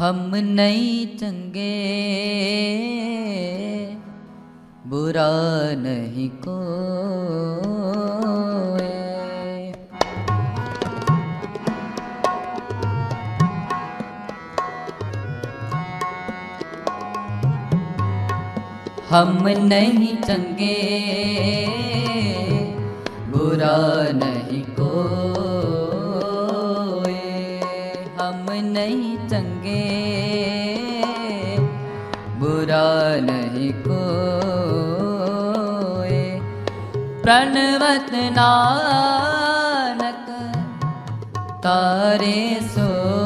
ਹਮ ਨਹੀਂ ਚੰਗੇ। ਬੁਰਾ ਨਹੀਂ ਕੋਏ। ਹਮ ਨਹੀਂ ਚੰਗੇ। ਬੁਰਾ ਨਹੀਂ ਕੋਏ। ਹਮ ਨਹੀਂ ਚੰਗੇ। ਨਹੀਂ ਕੋਏ ਪ੍ਰਣਵਤ ਨਾਨਕ ਤਾਰੇ ਸੋਏ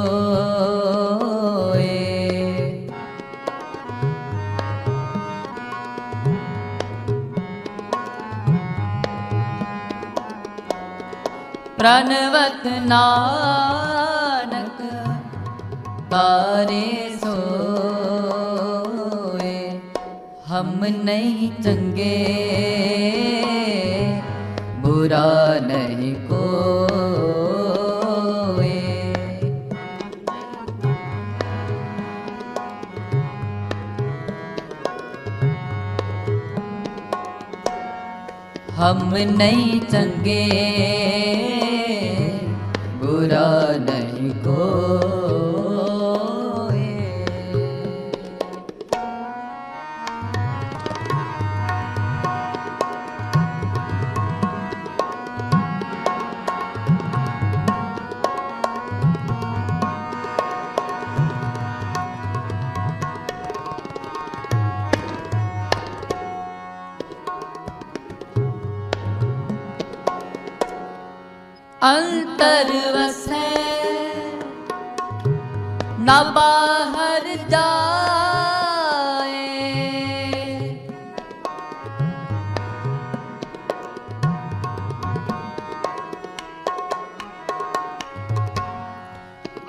ਪ੍ਰਣਵਤ ਨਾਨਕ ਤਾਰੇ ਹਮ ਨਹੀਂ ਚੰਗੇ। ਬੁਰਾ ਨਹੀਂ ਕੋਏ ਹਮ ਨਹੀਂ ਚੰਗੇ।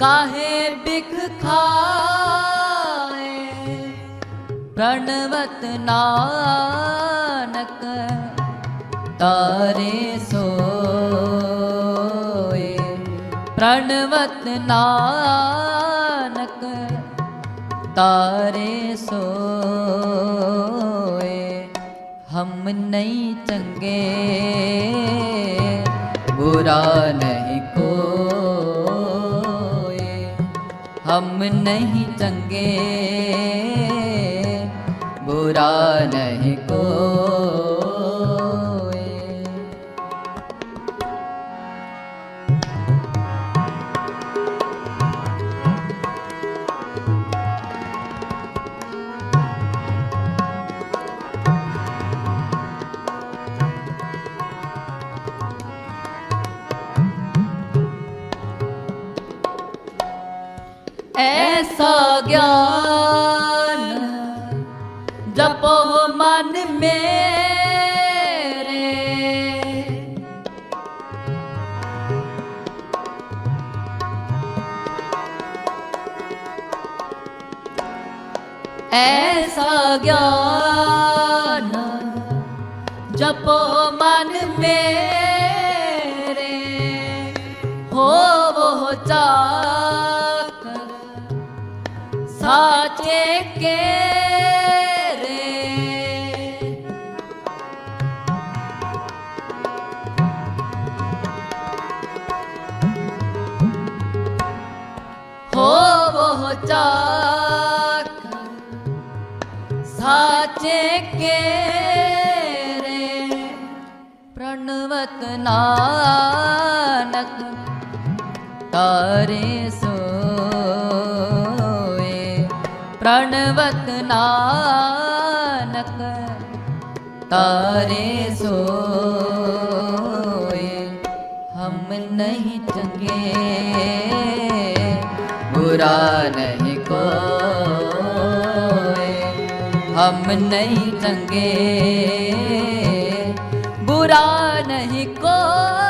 ਕਾਹੇ ਬਿਖ ਖਾਏ? ਪ੍ਰਣਵਤ ਨਾਨਕ, ਤਾਰੇ ਸੋਏ। ਪ੍ਰਣਵਤ ਨਾਨਕ, ਤਾਰੇ ਸੋਏ। ਹਮ ਨਹੀਂ ਚੰਗੇ, ਬੁਰਾ ਨਹੀਂ। ਹਮ ਨਹੀਂ ਚੰਗੇ ਬੁਰਾ ਨਹੀਂ ਕੋ ਮੇਰੇ। ਐਸਾ ਗਿਆਨ ਜਪੋ ਮਨ ਮੇਰੇ ਹੋਵੋ ਚਾਕ ਸਾਚੇ ਕੇ ਹੋਵੋ ਸਾਚੇ ਕੇ ਰੇ ਪ੍ਰਣਵਤ ਨਾਨਕ ਤਾਰੇ ਸੋਏ ਪ੍ਰਣਵਤ ਨਾਨਕ ਤਾਰੇ ਸੋਏ ਹਮ ਨਹੀਂ ਚੰਗੇ बुरा नहीं कोई हम नहीं चंगे बुरा नहीं कोई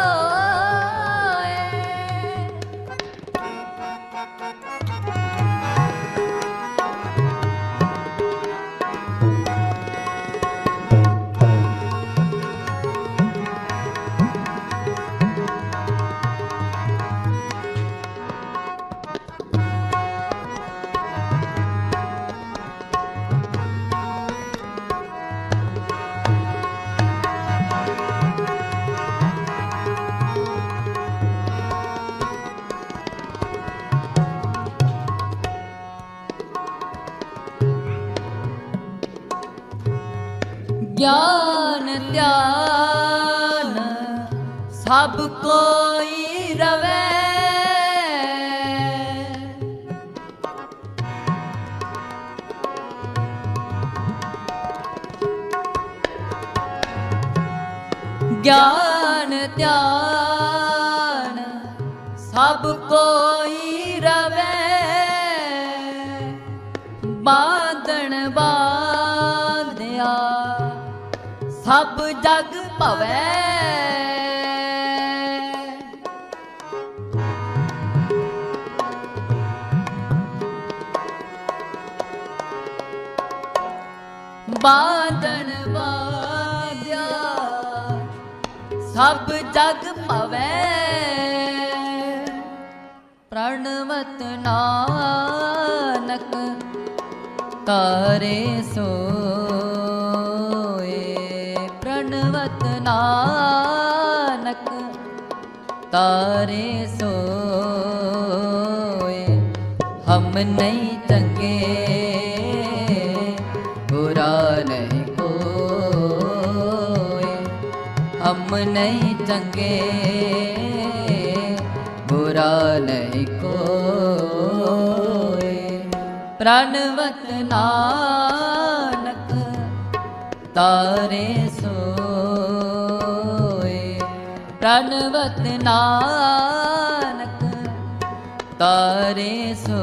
ਗਿਆਨ ਧਿਆਨ ਸਭ ਕੋਈ ਰਵੇ। ਗਿਆਨ ਧਿਆਨ ਸਭ ਜਗ ਭਵੈ। ਬਾਂਧਣ ਬਾਂਧਿਆ ਸਭ ਜਗ ਭਵੈ। ਪ੍ਰਣਵਤ ਨਾਨਕ ਤਾਰੇ ਸੋਏ ਤਾਰੇ ਸੋਏ। ਹਮ ਨਹੀਂ ਚੰਗੇ, ਬੁਰਾ ਨਹੀਂ ਕੋਏ ਹਮ ਨਹੀਂ ਚੰਗੇ, ਬੁਰਾ ਨਹੀਂ ਕੋਏ ਪ੍ਰਣਵਤ ਨਾਨਕ, ਤਾਰੇ ਪ੍ਰਣਵਤ ਨਾਨਕ ਤਾਰੇ ਸੋਏ,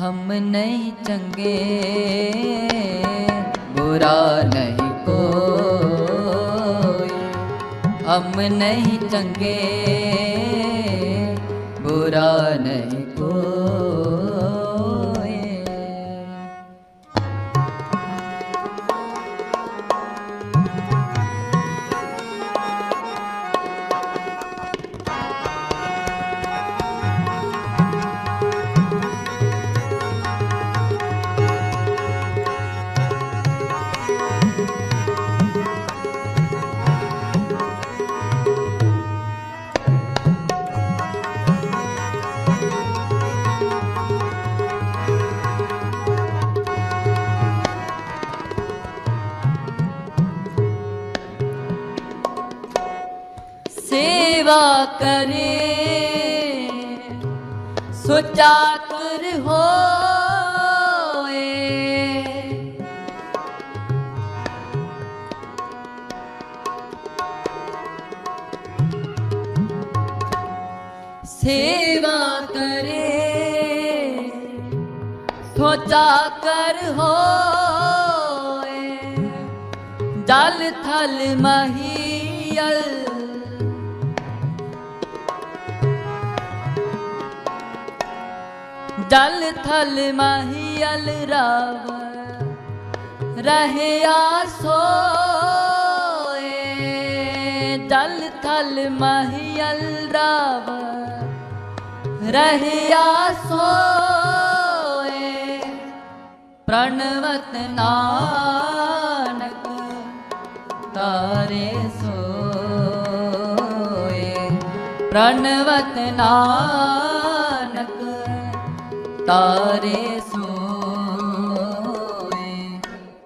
ਹਮ ਨਹੀਂ ਚੰਗੇ, ਬੁਰਾ ਨਹੀਂ ਕੋਈ। ਹਮ ਨਹੀਂ ਚੰਗੇ, ਬੁਰਾ ਨਹੀਂ ਸੇਵਾ ਕਰੇ। ਸੁਚਾ ਕਰ ਹੋਏ। ਸੇਵਾ ਕਰੇ। ਸੁਚਾ ਕਰ ਹੋਏ। ਦਲ ਥਲ ਮਹੀਲ ਜਲ ਥਲ ਮਹੀਲ ਰਵ ਰਹਿਆ ਸੋਏ ਜਲ ਥਲ ਮਹੀਲ ਰਵ ਰਹਿਆ ਸੋਏ ਪ੍ਰਣਵਤ ਨਾਨਕ ਤਾਰੇ ਸੋਏ। ਪ੍ਰਣਵਤ ਨਾਨਕ ਤਾਰੇ ਸੋਏ,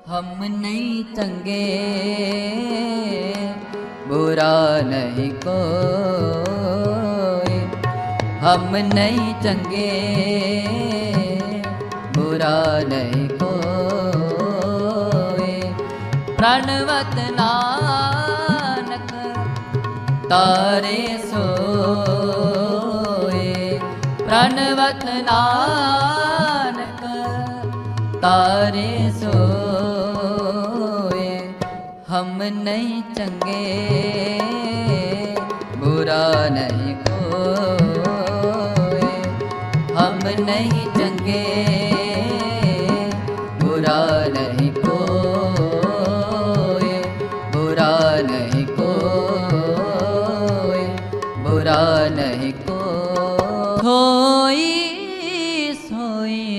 ਹਮ ਨਹੀਂ ਚੰਗੇ ਬੁਰਾ ਨਹੀਂ ਕੋਈ। ਹਮ ਨਹੀਂ ਚੰਗੇ ਬੁਰਾ ਨਹੀਂ ਕੋਈ। ਪ੍ਰਣਵਤ ਨਾਨਕ, ਤਾਰੇ ਸੋਏ ਪ੍ਰਣਵਤ ਨਾਨਕ ਤਾਰੇ ਸੋਏ ਹਮ ਨਹੀਂ ਚੰਗੇ ਬੁਰਾ ਨਹੀਂ ਕੋਏ ਹਮ ਨਹੀਂ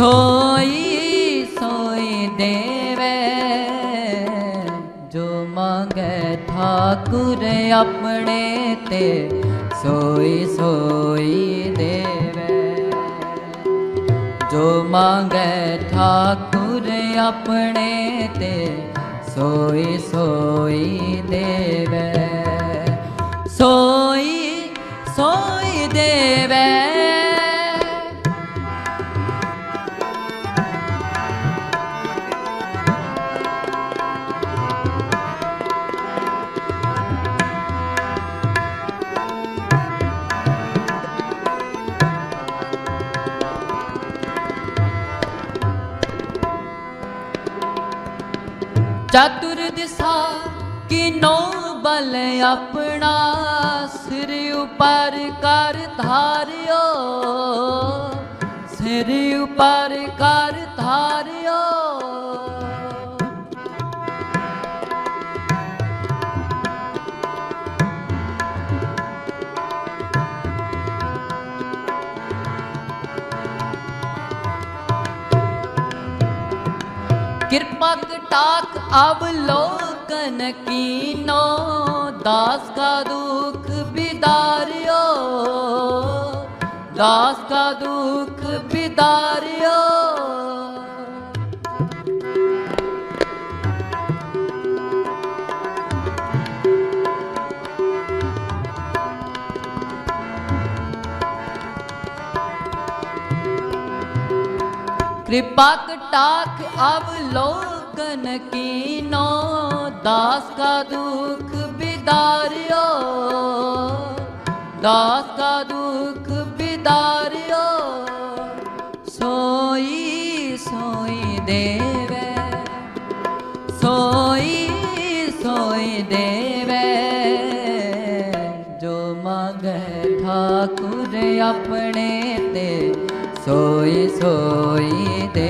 ਸੋਈ ਸੋਈ ਦੇਵੇ, ਜੋ ਮੰਗੇ ਠਾਕੁਰ ਆਪਣੇ ਤੇ, ਸੋਈ ਸੋਈ ਦੇਵੇ। ਜੋ ਮੰਗੇ ਠਾਕੁਰ ਆਪਣੇ ਤੇ, ਸੋਈ ਸੋਈ ਦੇਵੇ। ਸੋਈ ਸੋਈ ਦੇਵੇ। ਚਤੁਰ ਦਿਸਾ ਕਿਨੋ ਬਲ ਆਪਣਾ ਸਿਰ ਉਪਰ ਕਰ ਧਾਰਿਓ ਸਿਰ ਉਪਰ ਕਰ ਧਾਰਿਓ। कृपा कटाक अवलोकन कीनो दास का दुख बिदारियो दास का दुख बिदारियो कृपा कटाक ਮਗਨ ਦਾਸ ਕਾ ਦੁਖ ਬਿਦਾਰਿਓ। ਦਾਸ ਕਾ ਦੁਖ ਬਿਦਾਰਿਓ। ਸੋਈ ਸੋਈ ਦੇਵੇ। ਸੋਈ ਸੋਈ ਦੇਵੇ। ਜੋ ਮੰਗੇ ਠਾਕੁਰ ਆਪਣੇ ਤੇ, ਸੋਈ ਸੋਈ ਦੇ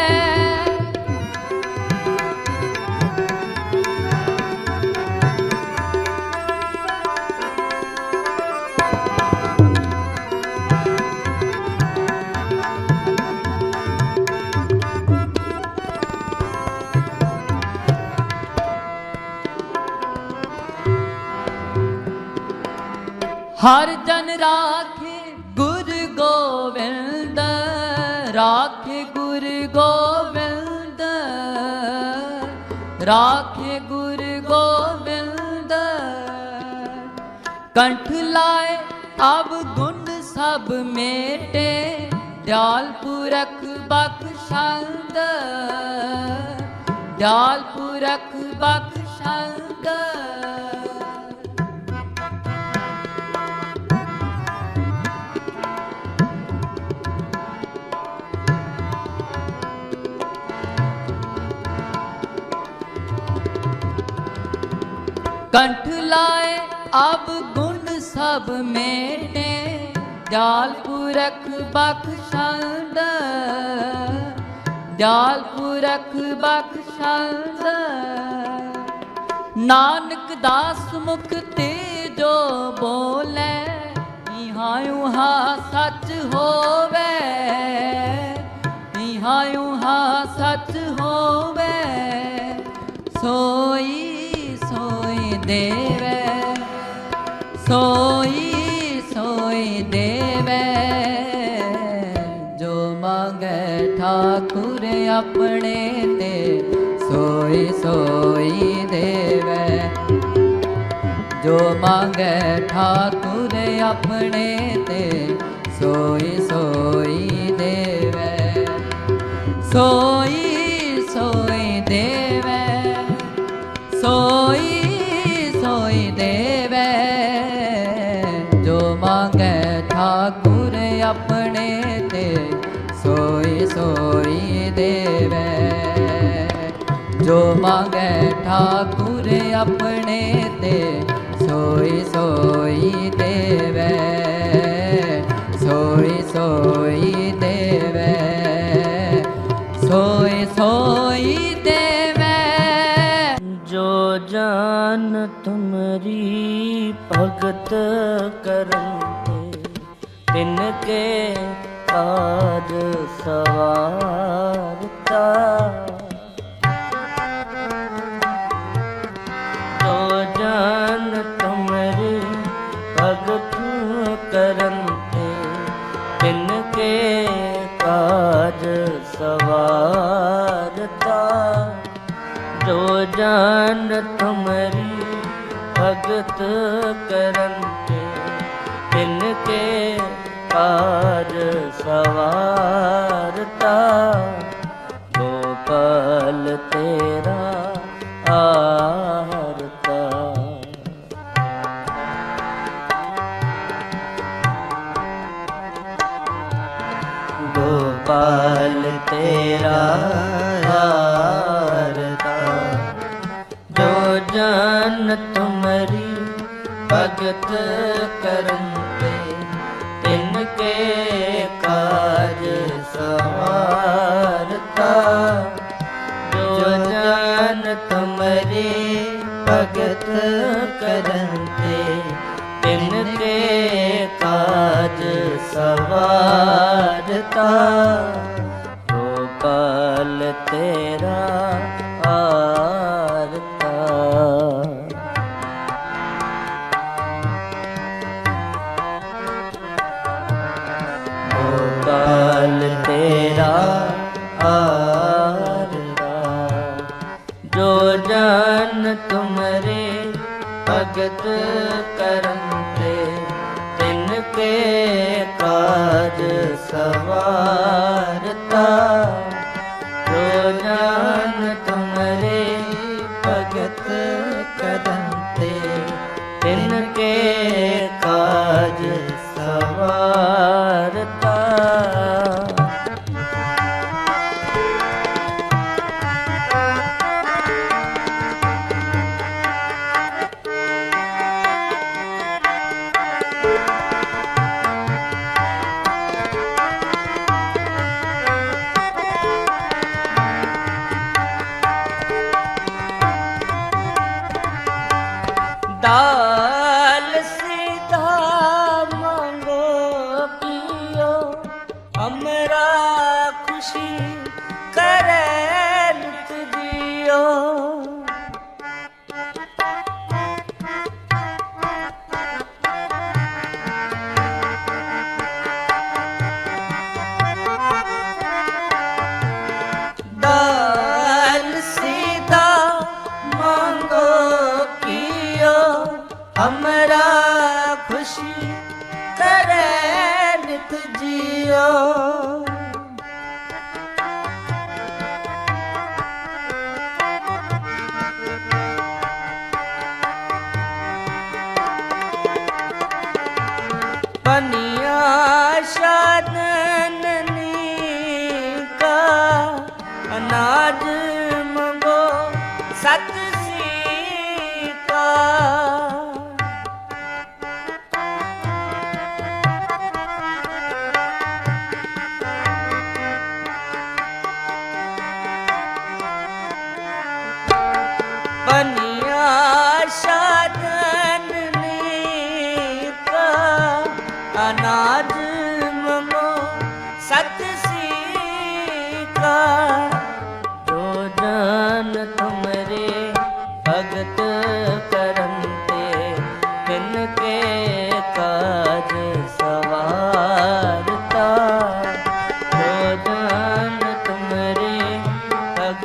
ਹਰ ਜਨ ਰਾਖੇ ਗੁਰ ਗੋਬਿੰਦ ਰਾਖੇ ਗੁਰ ਗੋਬਿੰਦ ਰਾਖੇ ਗੁਰ ਗੋਬਿੰਦ ਕੰਠ ਲਾਏ ਅਬ ਗੁਣ ਸਭ ਮੇਟੇ, ਦਿਆਲ ਪੁਰਖ ਬਖਸ਼ੰਦ। ਦਿਆਲ ਪੁਰਖ ਬਖਸ਼ੰਦ। कंठ लाए अब गुण सब मेटे दयाल पुरख बख्शंद दयाल पुरख बख्शंद नानक दास मुख ते जो बोले ਇਹਾਂ ਉਹਾਂ ਸੱਚ ਹੋਵੇ ਇਹਾਂ ਉਹਾਂ ਸੱਚ ਹੋਵੇ ਸੋਈ ਸੋਈ ਦੇਵੇ, ਸੋਈ ਸੋਈ ਦੇਵੇ। ਜੋ ਮੰਗੇ ਠਾਕੁਰ ਆਪਣੇ ਤੇ, ਸੋਈ ਸੋਈ ਦੇਵੇ। ਜੋ ਮੰਗੇ ਠਾਕੁਰ ਆਪਣੇ ਤੇ, ਸੋਈ ਸੋਈ ਦੇਵੇ। ਸੋਈ ਠਾਕੁਰ ਆਪਣੇ ਤੇ ਸੋਈ ਸੋਈ ਦੇਵੇ ਜੋ ਮੰਗੇ ਠਾਕੁਰ ਆਪਣੇ ਤੇ ਸੋਈ ਸੋਈ ਦੇਵੇ ਸੋਈ ਸੋਈ ਦੇਵੇ ਸੋਈ ਸੋਈ ਦੇਵੇ ਜੋ ਜਾਨ ਤੁਮਰੀ ਭਗਤ ਕਰਨ ਤਿਨ ਕੇ ਕਾਜ ਸਵਾਰਤਾ ਜੋ ਜਾਨ ਤੁਮਰੀ ਭਗਤ ਕਰਨ ਤੇ ਤਿਨ ਕੇ ਕਾਜ ਸਵਾਰਤਾ ਜੋ ਜਾਨ ਤੁਮਰੀ ਭਗਤ ਕਰਨ ਤੇ ਤਿਨ ਕੇ ਕਾਜ ਸਵਾਰਤਾ ਗੋਪਾਲ ਤੇਰਾ ਆਰਤਾ। ਗੋਪਾਲ ਤੇਰਾ ਹਾਰਤਾ ਜੋ ਜਨ ਤੁਮਰੀ ਭਗਤ ਸਵਾਰਤਾ ਸਵਾਰਤਾ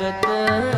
ਭਗਤ